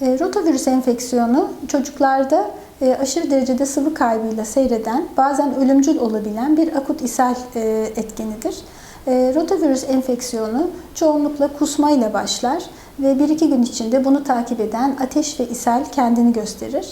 E, rotavirüs enfeksiyonu çocuklarda e, aşırı derecede sıvı kaybıyla seyreden, bazen ölümcül olabilen bir akut ishal e, etkenidir. Rotavirüs enfeksiyonu çoğunlukla kusmayla başlar ve 1-2 gün içinde bunu takip eden ateş ve ishal kendini gösterir.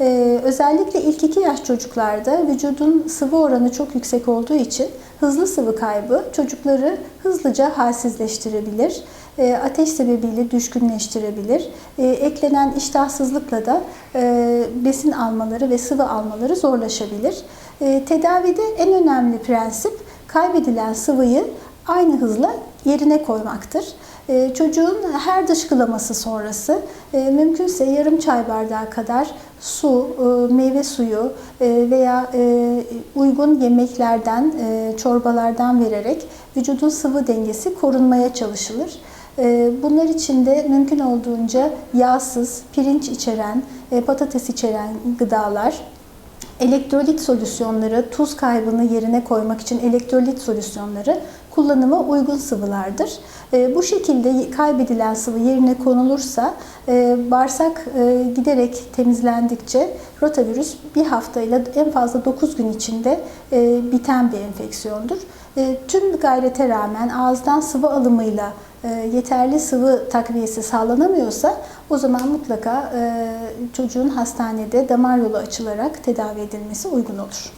Ee, özellikle ilk 2 yaş çocuklarda vücudun sıvı oranı çok yüksek olduğu için hızlı sıvı kaybı çocukları hızlıca halsizleştirebilir. Ee, ateş sebebiyle düşkünleştirebilir. Ee, eklenen iştahsızlıkla da e, besin almaları ve sıvı almaları zorlaşabilir. Ee, tedavide en önemli prensip kaybedilen sıvıyı aynı hızla yerine koymaktır. Ee, çocuğun her dışkılaması sonrası e, mümkünse yarım çay bardağı kadar su, e, meyve suyu e, veya uygun yemeklerden, çorbalardan vererek vücudun sıvı dengesi korunmaya çalışılır. Bunlar için de mümkün olduğunca yağsız, pirinç içeren, patates içeren gıdalar, elektrolit solüsyonları, tuz kaybını yerine koymak için elektrolit solüsyonları kullanıma uygun sıvılardır. E, Bu şekilde kaybedilen sıvı yerine konulursa e, bağırsak e, giderek temizlendikçe rotavirüs bir haftayla en fazla 9 gün içinde e, biten bir enfeksiyondur. Tüm gayrete rağmen ağızdan sıvı alımıyla yeterli sıvı takviyesi sağlanamıyorsa o zaman mutlaka e, çocuğun hastanede damar yolu açılarak tedavi edilmesi uygun olur.